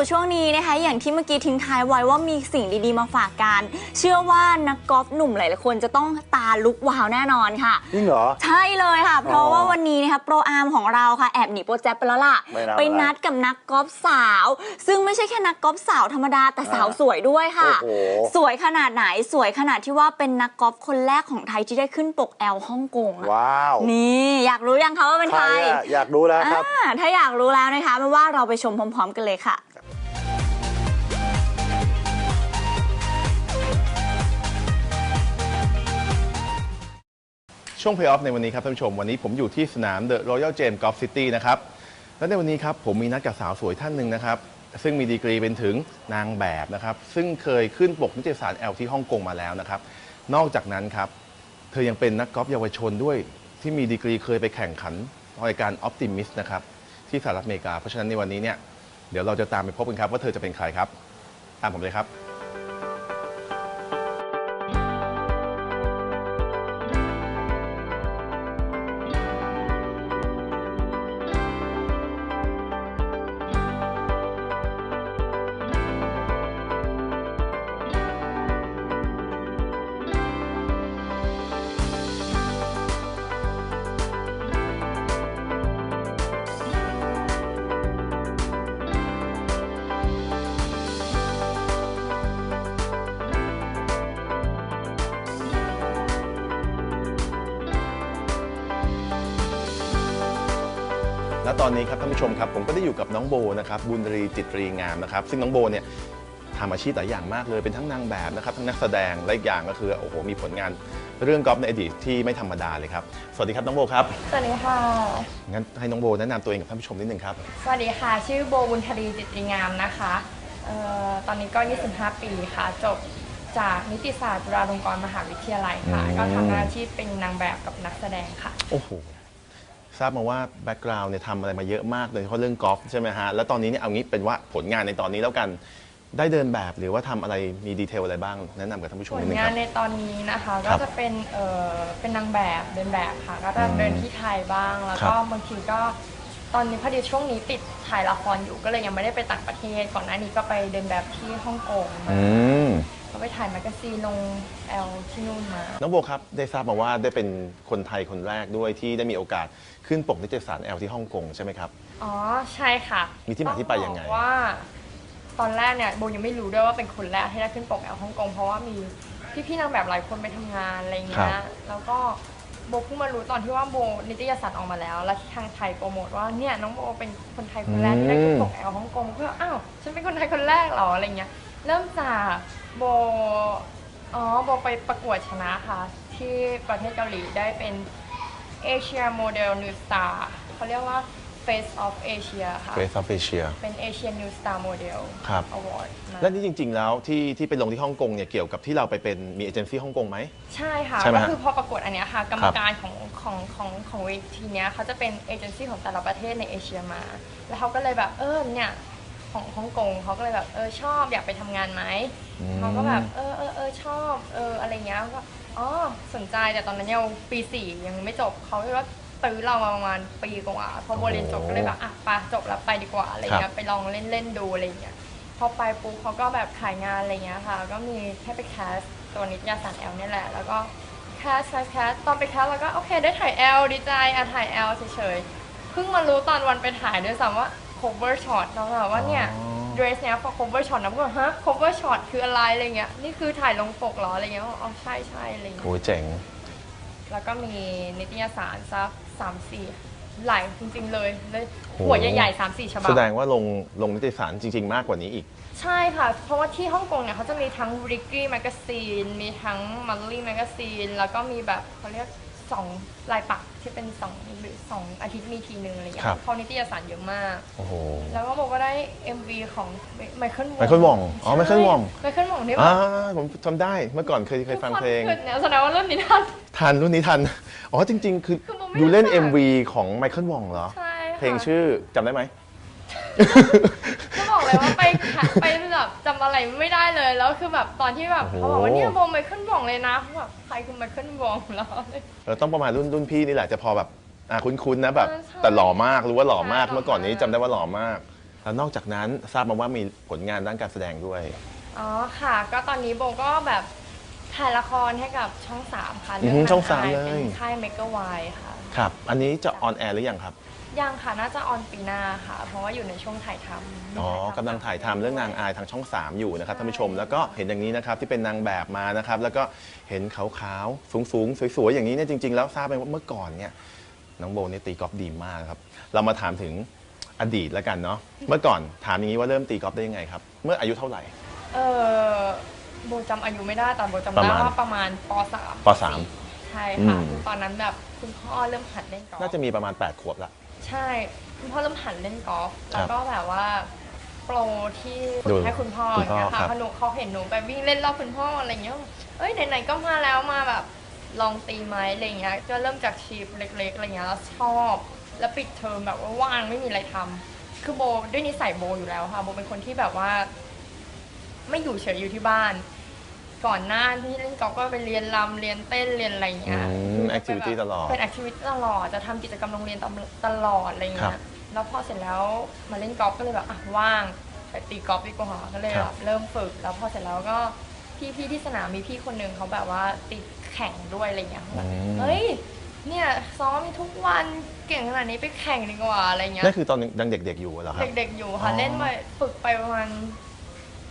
กลับเข้าสู่ช่วงนี้นะคะอย่างที่เมื่อกี้ทิ้งท้ายไว้ว่ามีสิ่งดีๆมาฝากกัน เชื่อว่านักกอล์ฟหนุ่มหลายๆคนจะต้องตาลุกวาวแน่นอนค่ะจริงเหรอ ใช่เลยค่ะ เพราะอ๋อว่าวันนี้นะคะโปรอาร์มของเราค่ะแอบหนีโปรแจกไปแล้วล่ะ ไม่นับ ไปนัดกับนักกอล์ฟสาว ซึ่งไม่ใช่แค่นักกอล์ฟสาวธรรมดาแต่สาวอ่าสวยด้วยค่ะ โอ้โห สวยขนาดไหนสวยขนาดที่ว่าเป็นนักกอล์ฟคนแรกของไทยที่ได้ขึ้นปกแอลฮ่องกงอะว้าวนี่อยากรู้ยังคะว่าเป็นใคใครรอะอยากรู้แล้วครับ อ่าถ้าอยากรู้แล้วนะคะไม่ว่าเราไปชมพร้อม ๆ กันเลยค่ะ ช่วง Play Off ในวันนี้ครับท่านผู้ชม วันนี้ผมอยู่ที่สนาม The Royal James Golf City นะครับ และในวันนี้ครับผมมีนัดกับสาวสวยท่านหนึ่งนะครับ ซึ่งมีดีกรีเป็นถึงนางแบบนะครับ ซึ่งเคยขึ้นปกนิตยสาร L ที่ฮ่องกงมาแล้วนะครับ นอกจากนั้นครับ เธอยังเป็นนักกอล์ฟเยาวชนด้วย ที่มีดีกรีเคยไปแข่งขันรายการ Optimist นะครับที่สหรัฐอเมริกา เพราะฉะนั้นในวันนี้เนี่ยเดี๋ยวเราจะตามไปพบกันครับว่าเธอจะเป็นใครครับ ตามผมเลยครับ และตอนนี้ครับท่านผู้ชมครับผมก็ได้อยู่กับน้องโบนะครับบุญรีจิตรีงามนะครับ ซึ่งน้องโบเนี่ยทำอาชีพหลายอย่างมากเลยเป็นทั้งนางแบบนะครับทั้งนักแสดงและอีกอย่างก็คือโอ้โหมีผลงานเรื่องกอล์ฟในอดีตที่ไม่ธรรมดาเลยครับสวัสดีครับน้องโบครับสวัสดีค่ะ งั้นให้น้องโบแนะนำตัวเองกับท่านผู้ชมนิดนึงครับสวัสดีค่ะ ชื่อโบบุญทรีจิตรีงามนะคะเอ่อตอนนี้ก็ 25 ปีค่ะ จบจากนิติศาสตร์จุฬาลงกรณ์มหาวิทยาลัยค่ะอืมก็ทำอาชีพเป็นนางแบบกับนักแสดงค่ะ โอ้โห ทราบมาว่าแบ็กกราวน์เนี่ยทำอะไรมาเยอะมากเลยเพราะเรื่องกอล์ฟใช่ไหมฮะ แล้วตอนนี้เนี่ยเอางี้เป็นว่าผลงานในตอนนี้แล้วกัน ได้เดินแบบหรือว่าทำอะไรมีดีเทลอะไรบ้าง แนะนำกับท่านผู้ชผมลนิดนึงงาคนรับ ในตอนนี้นะคะคก็รับจะเป็นเอ่อเป็นนางแบบเดินแบบค่ะ ก็จะอืมเดินที่ไทยบ้าง แล้วครัก็บบางทีก็ตอนนี้พอดีช่วงนี้ติดถ่ายละครอยู่ก็เลยยังไม่ได้ไปต่างประเทศ ก่อนหน้านี้ก็ไปเดินแบบที่ฮ่องกงมาอืมก็ไปถ่ายแมกกาซีนลงแอลที่นู่นมา น้องโบครับได้ทราบมาว่าได้เป็นคนไทยคนแรกด้วยที่ได้มีโอกาส ขึ้นปกนิตยสารแอลที่ฮ่องกงใช่ไหมครับ อ๋อใช่ค่ะมีที่มาที่ไปยังไง ต้องบอกว่า ตอนแรกเนี่ยโบยังไม่รู้ด้วยว่าเป็นคนแรกที่ได้ขึ้นปกแอลฮ่องกงเพราะว่ามีพี่ๆนางแบบหลายคนไปทำงานอะไรเงี้ครัยบ แล้วก็โบเพิ่งมารู้ตอนที่ว่าโบนิตยสารออกมาแล้ว แล้วทางไทยโปรโมทว่าเนี่ยน้องโบเป็นคนไทยคนแรกที่ได้ขึ้นปกแอลฮ่องกงเพื่ออ้าวฉันเป็นคนไทยคนแรกเหรออะไรเงี้ยเริ่มจากโบอ๋อโบไปประกวดชนะค่ะที่ประเทศเกาหลีได้เป็น Asia Model New Star เขาเรียกว่า Face of Asia ค่ะเกรซอฟเอเชียเป็น Asian New Star Model ครับ Award นะและนี่จริง ๆ แล้วที่ที่ไปลงที่ฮ่องกงเนี่ยเกี่ยวกับที่เราไปเป็นมีเอเจนซี่ฮ่องกงไหม ใช่ค่ะ ใช่ไหมก็ฮะคือพอประกวดอันเนี้ยค่ะ กรรมการของของของของเวทีเนี้ยเขาจะเป็นเอเจนซี่ของแต่ละประเทศในเอเชียมา แล้วเขาก็เลยแบบเออเนี่ยของฮ่องกงเขาก็เลยแบบเออชอบอยากไปทำงานไหมอืม เขาก็แบบเออเออเออชอบเอออะไรเงี้ยก็ อ๋อสนใจแต่ตอนนั้นยังปีสี่ยังไม่จบเขาเลยว่าตื้อเรามาประมาณปีกว่าพอโบเรียนจบก็เลยแบบอะไปจบแล้วไปดีกว่าอะไรครัเงี้บยไปลองเล่นเล่นๆดูอะไรเงี้ยพอไปปุ๊บเขาก็แบบถ่ายงานอะไรเงี้ยค่ะ ก็มีให้ไปแคสตัวนิตยสารแอลนี่แหละ แล้วก็แคสแคสแคสตอนไปแคสแล้วก็โอเคได้ถ่ายแอลดีใจอะถ่ายแอลเฉยๆเพิ่งมารู้ตอนวันไปถ่ายด้วยซ้ำว่า cover shot แล้วแบบว่าเนี่ย อ๋อ dress เนี้ยพอ cover shot นะก็แบบฮะ cover shot คืออะไรอะไรเงี้ยนี่คือถ่ายลงปกเหรออะไรเงี้ยอ๋อใช่ใช่อะไรเงี้ยโอ้ยเจ๋ง แล้วก็มีนิตยสารสักสามสี่หลายจริง ๆ เลยเลยโห หัวใหญ่ๆสามสี่ฉบับ แสดงว่าลงลงนิตยสารจริง ๆ มากกว่านี้อีก ใช่ค่ะ เพราะว่าที่ฮ่องกงเนี่ยเขาจะมีทั้ง r i c k y Magazine มีทั้ง m o d e l i n g Magazine แล้วก็มีแบบเขาเรียก สองลายปักที่เป็นสองหรือสองอาทิตย์มีทีนึงอะไรอย่างเงี้ครับ ยเขานิตยสารเยอะมาก โอ้โห แล้วก็บอกว่าได้ MV ของไมเคิลวอง Michael Wong อ๋อ Michael Wong ไมเคิลวองที่แบอ่าบผมจำได้เมื่อก่อนเคยเคยฟังเพลง ทุกคนคือเนี่ยแสดงว่ารุ่นนี้ทัน ทันรุ่นนี้ทัน อ๋อจริง ๆ คือคือโบไม่ดูเล่น รู้จัก MV ของไมเคิลวองเหรอ ใช่ค่ะเพลงชื่อจำได้ไหมก็บอก เลยว่าไปหาไปแบบจำอะไรไม่ได้เลย แล้วคือแบบตอนที่แบบโอ้โหเขาบอกว่าเนี่ยโบไมเคิลวองเลยนะเขาแบบใครคือไมเคิลวองแล้วเราต้องประมาณรุ่นรุ่นพี่นี่แหละจะพอแบบอะคุ้นๆนะแบบเออใช่แต่หล่อมากรู้ว่าหล่อมากใช่เมื่อก่อนนี้หล่อจำมากได้ว่าหล่อมากแล้วนอกจากนั้นทราบมาว่ามีผลงานด้านการแสดงด้วยอ๋อค่ะ ก็ตอนนี้โบก็แบบ ถ่ายละครให้กับช่องสามค่ะอือฮึเรื่องช่องสามนเลย เป็นค่ายเมกะไวค่ะ ครับ อันนี้จะออนแอร์หรือยังครับ ยังค่ะน่าจะออนปีหน้าค่ะ เพราะว่าอยู่ในช่วงถ่ายทำอ๋อกำลังถ่ายทำเรื่องนางอายทางช่อง 3 อยู่นะครับท่านผู้ชม แล้วก็เห็นอย่างนี้นะครับที่เป็นนางแบบมานะครับ แล้วก็เห็นขาวๆ สูงๆ สวยๆ อย่างนี้เนี่ยจริงๆ แล้วทราบไหมว่าเมื่อก่อนเนี่ยน้องโบเนี่ยตีกอล์ฟดีมากครับ เรามาถามถึงอดีตแล้วกันเนาะ เมื่อก่อนถามอย่างนี้ว่าเริ่มตีกอล์ฟได้ยังไงครับ เมื่ออายุเท่าไหร่ เออ โบจำอายุไม่ได้แต่โบจำประได้มาณ ว่าประมาณปสามปสาม ใช่ค่ะอืมคือตอนนั้นแบบคุณพ่อเริ่มหัดเล่นกอล์ฟน่าจะมีประมาณ 8 ขวบละ ใช่คุณพ่อเริ่มหัดเล่นกอล์ฟครัแล้บวก็แบบว่าโปรที่ดูให้คุณพ่อคุณพ่ออย่างเงี้ยครัค่ะบพอหนูเขาเห็นหนูไปวิ่งเล่นรอบคุณพ่ออะไรเงี้ยเอ้ยไหนๆก็มาแล้วมาแบบลองตีไหมอะไรเงี้ยก็เริ่มจากชีพเล็กๆอะไรเงี้ยแล้วชอบ แล้วปิดเทอมแบบว่าว่างไม่มีอะไรทำคือโบด้วยนิสัยโบอยู่แล้วค่ะโบเป็นคนที่แบบว่า ไม่อยู่เฉยอยู่ที่บ้าน ก่อนหน้าที่เล่นกอล์ฟก็ไปเรียนรำเรียนเต้นเรียนอะไรอย่างเงี้ยอืมคือจะ activity ตลอดเป็นแอคทิวิตี้ตลอดจะทำกิจกรรมโรงเรียนตลอดอะไรอย่างครัเงี้บยแล้วพอเสร็จแล้วมาเล่นกอล์ฟก็เลยแบบอะว่างไปตีกอล์ฟดีกว่าก็เลยครัแบบบ เริ่มฝึก แล้วพอเสร็จแล้วก็พี่พี่ที่สนามมีพี่คนหนึ่งเขาแบบว่าติดแข่งด้วยอะไรอย่างเงี้ยเขาแบบอืมเฮ้ย เนี่ยซ้อมทุกวันเก่งขนาดนี้ไปแข่งดีกว่าอะไรเงี้ย นั่นคือตอนยังเด็กๆอยู่เหรอครับ เด็กๆอยู่ค่ะ อ๋อ เล่นไปฝึกไปประมาณ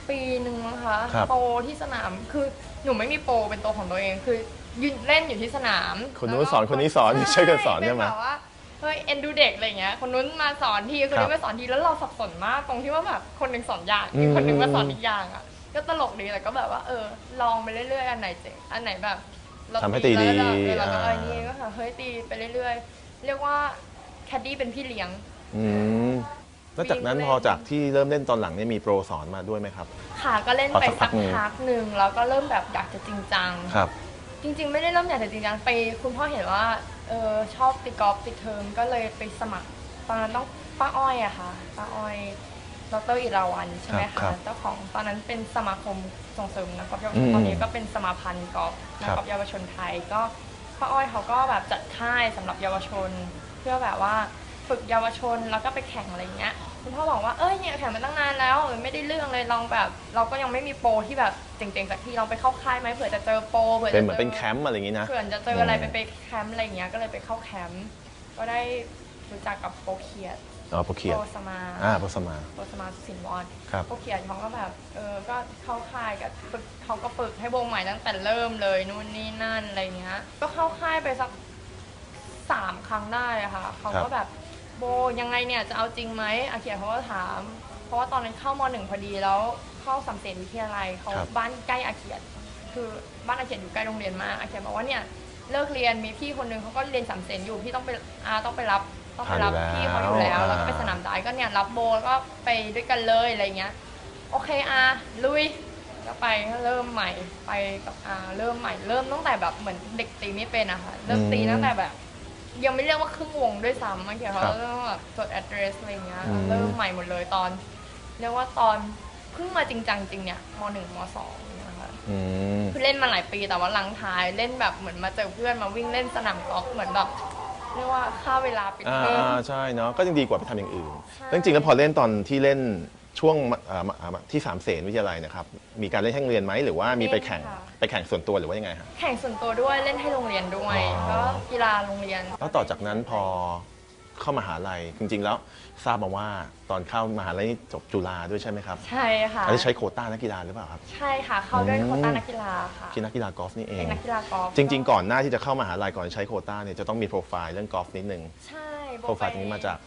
ปีหนึ่งมั้งคะครับ โปรที่สนามคือหนูไม่มีโปรเป็นตัวของตัวเองคือยืนเล่นอยู่ที่สนามคนนู้นแล้วก็สอนคนนี้สอนช่วยกันสอนใช่ไหมเป็นแบบว่าเฮ้ยเอ็นดูเด็กอะไรเงี้ยคนนู้นมาสอนทีคนครันี้บมาสอนทีแล้วเราสับสนมากตรงที่ว่าแบบคนหนึ่งสอนอย่างอืมอีกคนหนึ่งมาสอนอีกอย่างอะก็ตลกดีแต่ก็แบบว่าเออลองไปเรื่อยๆอันไหนเจ๋งอันไหนแบบเราทำให้ตีดีแล้วเราเออเราก็เอออ่านี่ก็ค่ะเฮ้ยตีไปเรื่อยๆ เรียกว่าแคดดี้เป็นพี่เลี้ยง อืม แล้วจากนั้นวิ่งเล่นพอจากที่เริ่มเล่นตอนหลังเนี่ยมีโปรสอนมาด้วยไหมครับ ค่ะก็เล่นพอไปสักพัสักกหนึ่งพักหนึ่งแล้วก็เริ่มแบบอยากจะจริงจังครับ จริง ๆ ไม่ได้เริ่มอยากจะจริงจังไปคุณพ่อเห็นว่าเออชอบตีกอล์ฟติดเทอมก็เลยไปสมัครตอนนั้นต้องป้าอ้อยอะค่ะป้าอ้อยดรอิราวันใช่ไหมครัคะบเจ้าของตอนนั้นเป็นสมาคมส่งเสริมนักกอล์ฟเยาวชอืนมตอนนี้ก็เป็นสมาพันธ์กอล์ฟนักครับกอล์ฟเยาวชนไทยก็ป้าอ้อยเขาก็แบบจัดค่ายสำหรับเยาวชน เพื่อแบบว่า ฝึกเยาวชนแล้วก็ไปแข่งอะไรอย่างเงี้ยคุณพ่อบอกว่าเอ้ยเนี่ยแข่งมาตั้งนานแล้วเออไม่ได้เรื่องเลยลองแบบ เราก็ยังไม่มีโปรที่แบบเจ๋งๆสักทีลองไปเข้าค่ายไหมเผื่อจะเจอโปรเผื่อเป็นจะเหมือนเจเป็นแคมป์อะไรอย่างนี้นะเผื่อจะเจออะไรไปไปแคมป์อะไรอย่างเงี้ยก็เลยไปเข้าแคมป์ก็ได้รู้จักกับโปรเคียดอ๋อโปรเคียโปดรสมาอ่าโปรสมาโปรสมาสุสินวอนครับโปรเคียดเขาก็แบบเออก็เข้าค่ายกับฝึกเขาก็ฝึกให้วงใหม่ตั้งแต่เริ่มเลยนู่นนี่นั่นอะไรเงี้ยก็เข้าค่ายไปสักสามครั้งได้อะค่ะเขาครัก็บแบบ โบยังไงเนี่ยจะเอาจริงไหมอาเขียเขาก็ถาม เพราะว่าตอนนั้นเข้ามหนึ่งพอดีแล้วเข้าสัมเสนวิทยาลัยเขาครับ บ้านใกล้อาเขียนคือบ้านอาเขียนอยู่ใกล้โรงเรียนมากอาเขียนบอกว่าเนี่ยเลิกเรียนมีพี่คนนึงเขาก็เรียนสัมเสนอยู่พี่ต้องไปอาต้องไปรับต้องไปรับผ่านอยู่พี่เขาอยู่แล้วแล้วแล้วก็ไปอ่าสนามได้ก็เนี่ยรับโบแล้วก็ไปด้วยกันเลยอะไรเงี้ย โอเคอาลุยก็ไปเริ่มใหม่ไปกับอาเริ่มใหม่เริ่มตั้งแต่แบบเหมือนเด็กตีไม่เป็นอะค่ะเริ่มตีตั้งแต่แบบ ยังไม่เรียกว่าครึ่งวงด้วยซ้ำบางทีเขาครับเริ่มแบบจด address อะไรเงี้ย อืม เริ่มใหม่หมดเลยตอน เรียกว่าตอนเพิ่งมาจริงจังจริงเนี่ยมหนึ่งมสองนะคะอืม คือเล่นมาหลายปีแต่ว่าหลังท้ายเล่นแบบเหมือนมาเจอเพื่อนมาวิ่งเล่นสนามกอล์ฟเหมือนแบบเรียกว่าค่าเวลาปิดอ่าเทอม อ่าใช่เนาะก็ยังดีกว่าไปทำอย่างอื่นใช่แล้วจริงๆแล้วพอเล่นตอนที่เล่น ช่วงอ่าอ่าที่สามเสนวิทยาลัยนะครับ มีการเล่นแข่งเรียนไหมหรือว่ามีไปแข่งไปแข่งส่วนตัวหรือว่ายังไงฮะ แข่งส่วนตัวด้วยเล่นให้โรงเรียนด้วยอ๋อ ก็กีฬาโรงเรียน แล้วต่อจากนั้นพอเข้ามหาลัยจริงๆ แล้วทราบมาว่าตอนเข้ามหาลัยนี่จบจุฬาด้วยใช่ไหมครับใช่ค่ะ อันนี้ใช้โควต้านักกีฬาหรือเปล่าครับ ใช่ค่ะ เข้าด้วยอืมโควต้านักกีฬาค่ะ ที่นักกีฬากอล์ฟนี่เองเป็นนักกีฬากอล์ฟจริง ๆ ก่อนหน้าที่จะเข้ามหาลัยก่อนใช้โควต้าเนี่ยจะต้องมีโปรไฟล์เรื่องกอล์ฟนิดนึง ใช่โบโปรไฟล์ตรงนี้มาจาก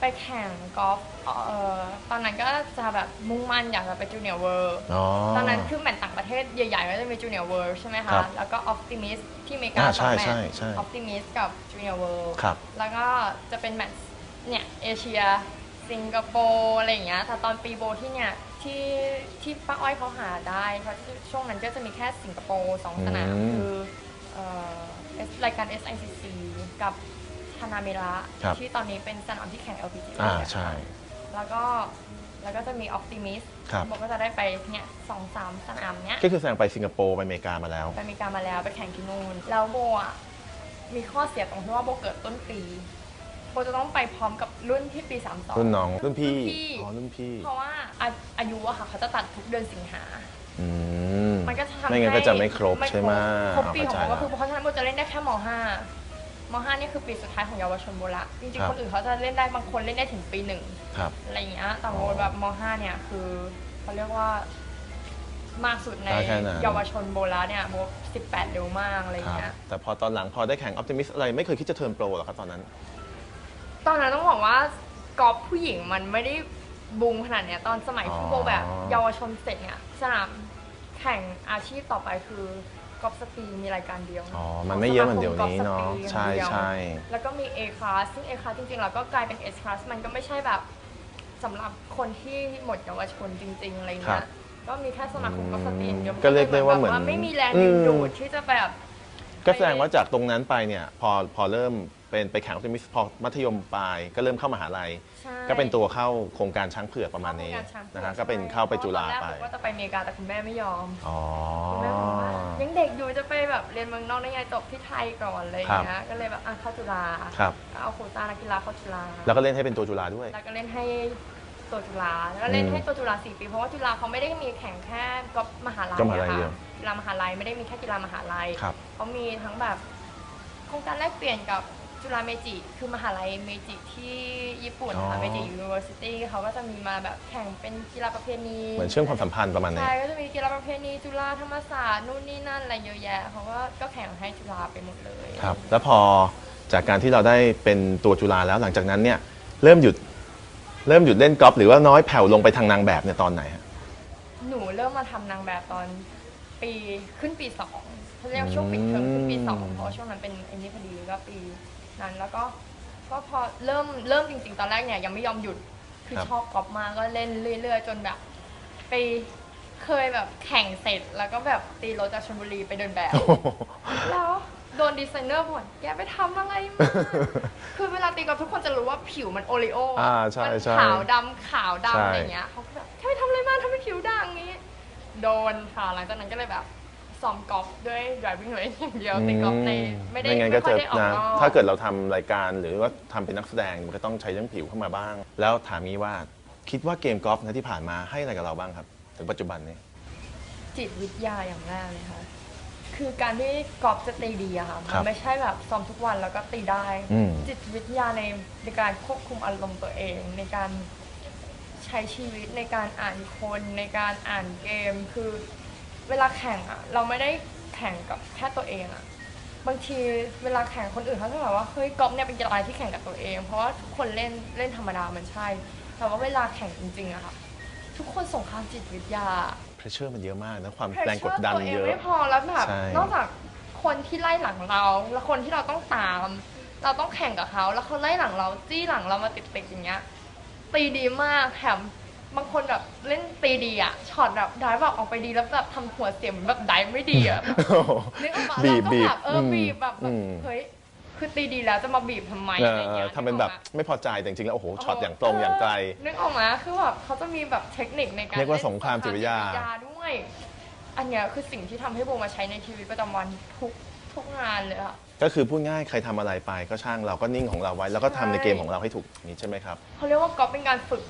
ไปแข่งกอล์ฟเอ่อตอนนั้นก็จะแบบมุ่งมั่นอยากจะไปจูเนียร์เวิลด์อ๋อ ตอนนั้นคือแมตช์ต่างประเทศใหญ่ๆก็จะมีจูเนียร์เวิลด์ใช่ไหมครัคะ บแล้วก็ออ t ติมิสที่อเมริกาอ่าสใช่องแมตใช่ช์ใช่ออ t ติมิสกับจูเนียร์เวิลด์ครับ แล้วก็จะเป็นแมตช์เนี่ยเอเชีย สิงคโปร์อะไรอย่างเงี้ยแต่ตอนปีโบที่เนี่ยที่ที่ป้าอ้อยเขาหาได้เพราะช่วงนั้นก็จะมีแค่สิงคโปร์สองสนามอืม คือเอ่อ S- รายการ SICC กับ ฮานาเมระครับ ที่ตอนนี้เป็นสนามที่แข่ง LPGA อ่านะคะใช่ แล้วก็แล้วก็จะมี Optimist ครับโบก็จะได้ไปเนี่ยสองสามสนามเนี้ยก็คือแสดงไปสิงคโปร์ไปอเมริกามาแล้ว ไปอเมริกามาแล้วไปแข่งที่นู่นแล้วโบอะมีข้อเสียตรงที่ว่าโบเกิดต้นปีโบจะต้องไปพร้อมกับรุ่นที่ปี32รุ่นน้องรุ่นพี่รุ่นพี่ อ๋อรุ่นพี่เพราะว่าอาอายุอะค่ะเขาจะตัดทุกเดือนสิงหา อืมมันก็จะทำไม่งั้นก็จะไม่ครบไม่ใช่ไหมครบปีของเข้าโบใจก็คือละเพราะฉะนั้นโบจะเล่นได้แค่ม .5 ม .5 นี่คือปีสุดท้ายของเยาวชนโบละจริงครับๆคนอื่นเขาจะเล่นได้บางคนเล่นได้ถึงปีหนึ่งครับ อะไรอย่างเงี้ยแต่โบแบบม .5 เนี่ยคือเขาเรียกว่ามากสุดในได้แค่นั้น เยาวชนโบละเนี่ยโบ18เร็วมากอะไรอคย่างรับเงี้ย แต่พอตอนหลังพอได้แข่งออ t ติมิสอะไรไม่เคยคิดจะเทิร์นโปรหรอครับตอนนั้น ตอนนั้นต้องบอกว่ากอล์ฟผู้หญิงมันไม่ได้บูมขนาดเนี้ยตอนสมัยที่โบแบบเยาวชนเสร็จเนี่ยสนามแข่งอาชีพต่อไปคือ กอล์ฟสตรีมีรายการเดียวอ๋อ มันไม่เยอะเหมือนเดี๋ยวนี้เนาะของสมคมกอล์ฟสตรีใช่อย่างเดียวใช่แล้วก็มี A class ซึ่ง A class จริงๆแล้วก็กลายเป็น S class มันก็ไม่ใช่แบบสำหรับคนที่หมดเยาวชนจริง ๆ อะไรครัเงี้บยก็มีแค่สมาคมกอล์ฟสตรีอย่างเดียวก็เรียกได้ว่าเหมือนแบบไม่มีแรงดึงดูดที่จะแบบ ก็แสดงว่าจากตรงนั้นไปเนี่ย พอพอเริ่ม เป็นไปแข่งออ t ติมิสพอมัธยมปลายก็เริ่มเข้ามหาลัย ใช่ก็เป็นตัวเข้าโครงการช้างเผือกประมาณนี้เข้โครงกช้างผือนะฮะก็เป็นเข้าไปจุฬาตอนแรกไปบอกว่าจะไปอเมริกาแต่คุณแม่ไม่ยอมอ๋อ คุณแม่บอกว่ายังเด็กอยู่จะไปแบบเรียนเมืองนอกได้ไงจบที่ไทยก่อนอะไรอย่างเงี้ยก็เลยแบบอะเข้าจุฬาครับ ก็เอาโควต้านักกีฬาเข้าจุฬาแล้วก็เล่นให้เป็นตัวจุฬาด้วย แล้วก็เล่นให้ตัวจุฬาแล้วก็เล่นอืมให้ตัวจุฬาสี่ปีเพราะว่าจุฬาเขาไม่ได้มีแข่งแค่กอล์ฟมหาลัยก็มหาลัยอะเดียวค่ะกีฬามหาลัยไม่ได้มีแค่กีฬามหาลัย ครับ เขามีทั้งแบบโครงการแลกเปลี่ยนกับ จุฬาเมจิคือมหาลัยเมจิที่ญี่ปุ่นอ๋ค่ะอ เมจิยูนิเวอร์ซิตี้เขาก็จะมีมาแบบแข่งเป็นกีฬาประเพณีเหมือนเชื่อมความสัมพันธ์ประมาณนี้ ใช่ก็จะมีกีฬาประเพณีจุฬาธรรมศาสตร์นู่นนี่นั่นอะไรเยอะแยะเขาก็ก็แข่งให้จุฬาไปหมดเลย ครับ แล้วพอจากการที่เราได้เป็นตัวจุฬาแล้วหลังจากนั้นเนี่ยเริ่มหยุดเริ่มหยุดเล่นกอล์ฟหรือว่าน้อยแผ่วลงไปทางนางแบบเนี่ยตอนไหนฮะ หนูเริ่มมาทำนางแบบตอนปีขึ้นปีสองเขาเรียกว่าช่วงปิดเทอมขึ้นปีสองอืม เพราะว่าช่วงนั้นเป็นไอ้นี่พอดีก็ปี นั้นแล้วก็ก็พอเริ่มเริ่มจริง ๆ ตอนแรกเนี่ยยังไม่ยอมหยุดคือชอบกอล์ฟมากก็เล่นเรื่อย ๆ จนแบบ ไปเคยแบบแข่งเสร็จแล้วก็แบบตีรถจากชลบุรีไปเดินแบบแล้วโดนดีไซเนอร์บ่นแกไปทำอะไรมา คือเวลาตีกอล์ฟทุกคนจะรู้ว่าผิวมันโอริโออ่าใช่มันใช่ขาวดำขาวใช่ ดำอะไรเงี้ยเขาก็แบบแกไปทำอะไรมาทำไมผิวด่างงี้ โดนค่ะหลังจากนั้นก็เลยแบบ ซ้อมกอล์ฟด้วย driving range อย่างเดียวตีกอล์ฟในไม่ได้ไม่งั้นไม่ก็ค่อจะยได้ออกนะนอกถ้าเกิดเราทำรายการหรือว่าทำเป็นนักแสดงมันก็ต้องใช้เรื่องผิวเข้ามาบ้าง แล้วถามงี้ว่าคิดว่าเกมกอล์ฟนะที่ผ่านมาให้อะไรกับเราบ้างครับถึงปัจจุบันนี้ จิตวิทยาอย่างแรกเลยค่ะ คือการที่กอล์ฟจะตีดีอะค่ะครัมับนไม่ใช่แบบซ้อมทุกวันแล้วก็ตีได้ อืม จิตวิทยาในในการควบคุมอารมณ์ตัวเอง ในการใช้ชีวิตในการอ่านคนในการอ่านเกม คือ เวลาแข่งอะเราไม่ได้แข่งกับแค่ตัวเองอะบางทีเวลาแข่งคนอื่นเขาจะแบบว่าเฮ้ยกอล์ฟเนี่ยเป็นกีฬาที่แข่งกับตัวเอง เพราะว่าทุกคนเล่นเล่นธรรมดามันใช่ แต่ว่าเวลาแข่งจริงๆอะค่ะทุกคนส่งความจิตวิทยา เพรสเชอร์มันเยอะมากนะความ pressure แรงกดดันตัวเองเยอะไม่พอแล้วแบบใช่ นอกจากคนที่ไล่หลังเรา แล้วคนที่เราต้องตาม เราต้องแข่งกับเขา แล้วเขาไล่หลังเราจี้หลังเรามาติดๆอย่างเงี้ยตีดีมากแถม บางคนแบบเล่นตีดีอะช็อตแบบได้แบบออกไปดีแล้วแบบทำหัวเสียงเหมือนแบบได้ไม่ดีอะนึกออกมาบีเราบก็บีแบบบเอออมบีบแบบอืมเฮ้ยคือตีดีแล้วจะมาบีบทำไมเออะไรเงี้อยทำเป็นแบบกออกมาไม่พอใจแต่จริงๆแล้วโอ้โหช็อตอย่างตรงอย่างไกลนึกออกมาคือแบบเขาจะมีแบบเทคนิคในการเรียกว่าล่นสงครามจิตวิทยาสงครมจิตด้วย อันเนี้ยคือสิ่งที่ทำให้โบมาใช้ในชีวิตประจำวันทุกทุกงานเลยอะก็คือพูดง่ายใครทำอะไรไปก็ช่างเราก็นิ่งของเราไว้ แล้วก็ทำในใช่เกมของเราให้ถูกนี่ใช่ไหมครับเขาเรียกว่ากอล์ฟเป็นการฝึก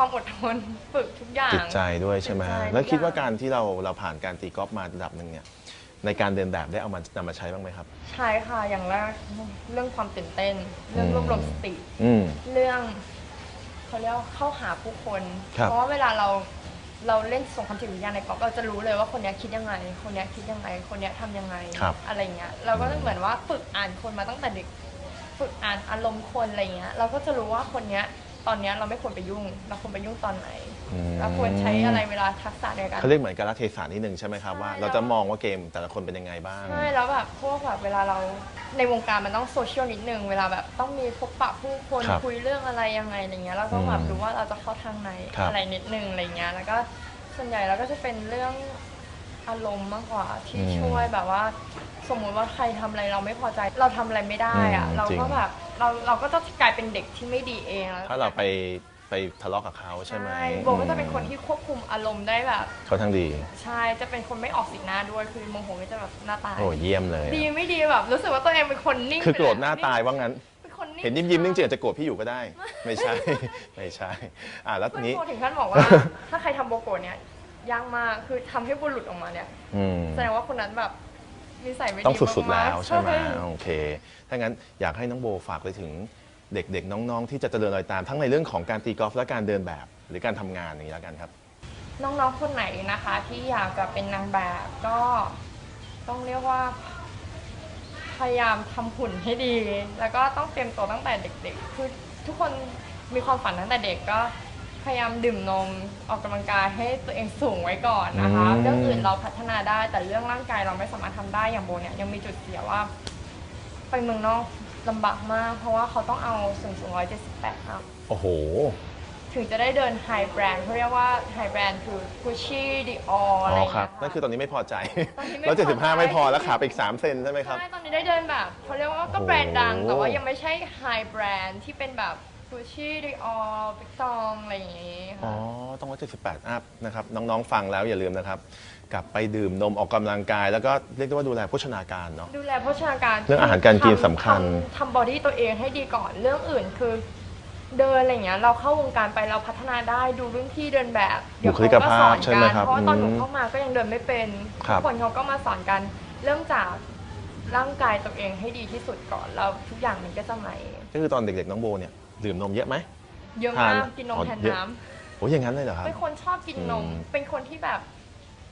ความอดทนฝึกทุกอย่าง จิตใจด้วยใช่ไหมจิตใจแล้วคิดว่าทุอย่การที่เราเราผ่านการตีกอล์ฟมาระดับหนึ่งเนี่ยในการเดินแบบได้เอามานำมาใช้บ้างไหมครับ ใช่ค่ะ อย่างแรกเรื่องความตื่นเต้น เรื่องรวบรวมสติ อืม เรื่องเขาเรียกว่าเข้าหาผู้คน ครับ เพราะว่าเวลาเราเราเล่นสงครามจิตวิทยาในกอล์ฟเราจะรู้เลยว่าคนเนี้ยคิดยังไง คนเนี้ยคิดยังไง คนเนี้ยทำยังไง ครับอะไรเงี้ย เราก็จะเหมือนว่าฝึกอ่านคนมาตั้งแต่เด็ก ฝึกอ่านอารมณ์คนอะไรเงี้ย เราก็จะรู้ว่าคนเนี้ย ตอนเนี้ยเราไม่ควรไปยุ่ง เราควรไปยุ่งตอนไหน อืม เราควรใช้อะไรเวลาทักษะในการ เขาเรียกเหมือนการละเทศะนิดนึงใช่ไหมครับว่า ใช่ เราจะมองว่าเกมแต่ละคนเป็นยังไงบ้าง ใช่แล้วแบบพวกแบบเวลาเราในวงการมันต้องโซเชียลนิดนึง เวลาแบบต้องมีพบปะผู้คนครับคุยเรื่องอะไรยังไงอะไรเงี้ยเราต้องแบบอืมรู้ว่าเราจะเข้าทางไหนครับ อะไรนิดนึงอะไรเงี้ยแล้วก็ส่วนใหญ่เราก็จะเป็นเรื่อง อารมณ์มากกว่าที่ช่วยแบบว่า สมมุติว่าใครทำอะไรเราไม่พอใจ เราทำอะไรไม่ได้อะเราก็แบบเราเราก็จะกลายเป็นเด็กที่ไม่ดีเองแล้วถ้าเราไปไปทะเลาะกับเขาใช่ไหมโบก็จะเป็นคนที่ควบคุมอารมณ์ได้แบบ เขาทั้งดี ใช่จะเป็นคนไม่ออกสีหน้าด้วยคือโมโหก็จะแบบหน้าตาย โอ้เยี่ยมเลย ดีไม่ดีแบบรู้สึกว่าตัวเองเป็นคนนิ่งคือโกรธไปหน้าตายว่างั้น เป็นคนเห็นยิ้มยิ้มๆนึงเจอาจจะโกรธพี่อยู่ก็ได้ ไม่ใช่ ไม่ใช่ อ่าแล้วทีเพื่อนนี้โบถึงขั้นบอกว่า ถ้าใครทำโบโกะเนี่ย ยากมากคือทำให้บุหลุดออกมาเนี่ย อืม แสดงว่าคนนั้นแบบนิสัยไม่ดีต้องสุดๆมาแล้กวๆใช่ไหมใช่โอเค ถ้างั้นอยากให้น้องโบฝากไปถึงเด็กๆ น้องๆ ที่จะเจริญรอยตามทั้งในเรื่องของการตีกอล์ฟและการเดินแบบ หรือการทำงานอย่างนี้แล้วกันครับ น้องๆคนไหนนะคะ ที่อยากจะเป็นนางแบบก็ต้องเรียกว่า พยายามทำหุ่นให้ดี แล้วก็ต้องเตรียมตัวตั้งแต่เด็กๆคือทุกคนมีความฝันตั้งแต่เด็กก็ พยายามดื่มนมออกกำลังกายให้ตัวเองสูงไว้ก่อนนะคะ อืม เรื่องอื่นเราพัฒนาได้แต่เรื่องร่างกายเราไม่สามารถทำได้อย่างโบเนี่ยยังมีจุดเสียว่า ไปเมืองนอกลำบากมาก เพราะว่าเขาต้องเอาสูงสูง178อัพโอ้โห ถึงจะได้เดินไฮแบรนด์เขาเรียกว่าไฮแบรนด์คือ Gucci Dior อะไรอ๋ออย่างครับเงี้ยนั่นคือตอนนี้ไม่พอใจตอนนี้ไม่แล้วพอใจ75ไม่พอแล้วขาไปอีก3เซนใช่ไหมครับ ใช่ตอนนี้ได้เดินแบบเขาเรียกว่าก็โอ้โห แบรนด์ดัง แต่ว่ายังไม่ใช่ไฮแบรนด์ที่เป็นแบบ Gucci Dior Vuitton อะไรอย่างงี้อ๋อ ค่ะ ต้อง178อัพนะครับ น้องๆ ฟังแล้วอย่าลืมนะครับ กลับไปดื่มนมออกกำลังกาย แล้วก็เรียกได้ว่าดูแลโภชนาการเนาะ ดูแลโภชนาการเรื่องอาหารการกินสำคัญ ทำทำบอดี้ตัวเองให้ดีก่อนเรื่องอื่นคือเดินอะไรอย่างเงี้ยเราเข้าวงการไปเราพัฒนาได้ดูรุ่นพี่เดินแบบเดี๋ยวบุคลิกภาพเขใช่ไหมครับเพราะว่าตอนหนูอืมเข้ามาก็ยังเดินไม่เป็นครัทุบกคนเขาก็มาสอนกันเริ่มจากร่างกายตัวเองให้ดีที่สุดก่อนแล้วทุกอย่างมันก็จะมาเองก็คือตอนเด็กๆ น้องโบเนี่ย ดื่มนมเยอะไหม เยอะทานมากกินนมอ๋อแทนเยอะ น้ำโอ้ยอย่างนั้นเลยเหรอครับเป็นคนชอบกินนม อืม เป็นคนที่แบบ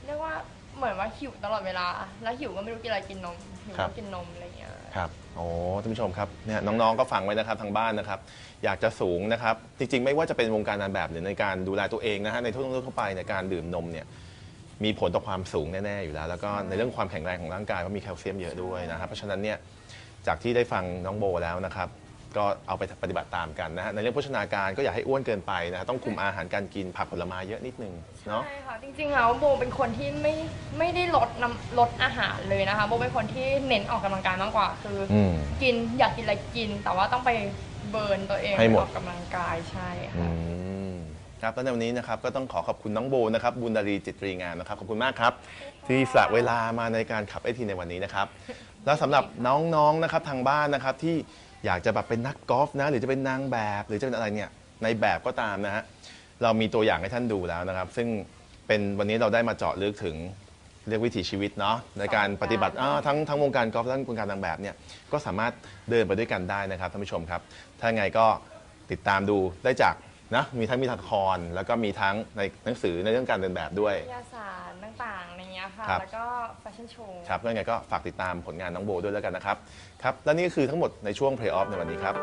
เรียกว่าเหมือนว่าหิวตลอดเวลา แล้วหิวก็ไม่รู้กินอะไรกินนมหิวก็กินนมอะไรอย่างเงี้ย ครับโอ้ท่านผู้ชมครับเนี่ยน้องๆก็ฟังไว้นะครับทางบ้านนะครับ อยากจะสูงนะครับ จริงๆ ไม่ว่าจะเป็นวงการนางแบบหรือในการดูแลตัวเองนะฮะในทั่วทั่วไปในการดื่มนมเนี่ยมีผลต่อความสูงแน่ๆอยู่แล้ว แล้วก็ในเรื่องความแข็งแรงของร่างกายก็มีแคลเซียมเยอะด้วยนะครับเพราะฉะนั้นเนี่ยจากที่ได้ฟังน้องโบแล้วนะครับ ก็เอาไปปฏิบัติตามกันนะฮะในเรื่องโภชนาการก็อย่าให้อ้วนเกินไปนะฮะต้องคุมอาหารการกินผักผลไม้เยอะนิดนึงเนาะ ใช่ค่ะ จริงๆแล้วโบเป็นคนที่ไม่ไม่ได้ลดน้ำลดอาหารเลยนะคะ โบเป็นคนที่เน้นออกกำลังกายมากกว่า คืออมกินอยากกินอะไรกิน แต่ว่าต้องไปเบิร์นตัวเองให้หมด ออกกำลังกายใช่อืค่ะมครับแล้วในวันนี้นะครับก็ต้องขอขอบคุณน้องโบนะครับบุญดารีจิตรีงามนะครับขอบคุณมากครับ ที่สละเวลามาในการขับไอทีในวันนี้นะครับ แล้วสำหรับน้องๆนะครับทางบ้านนะครับที่ อยากจะแบบเป็นนักกอล์ฟนะ หรือจะเป็นนางแบบ หรือจะเป็นอะไรเนี่ยในแบบก็ตามนะฮะเรามีตัวอย่างให้ท่านดูแล้วนะครับ ซึ่งเป็นวันนี้เราได้มาเจาะลึกถึงเรียกวิถีชีวิตเนาะในการปฏิบัติอ่าทั้งทั้งวงการกอล์ฟและวงการนางแบบเนี่ยก็สามารถเดินไปด้วยกันได้นะครับท่านผู้ชมครับ ถ้าไงก็ติดตามดูได้จาก นะมีทั้งมีละครแล้วก็มีทั้งในหนังสือในเรื่องการเดินแบบด้วยวิทยาศาสตร์ต่างๆอะไรเงี้ยค่ะ ครับ แล้วก็แฟชั่นโชว์ ครับก็ยังไงก็ฝากติดตามผลงานน้องโบด้วยแล้วกันนะครับ ครับ และนี่ก็คือทั้งหมดในช่วง Play Off ในวันนี้ครับ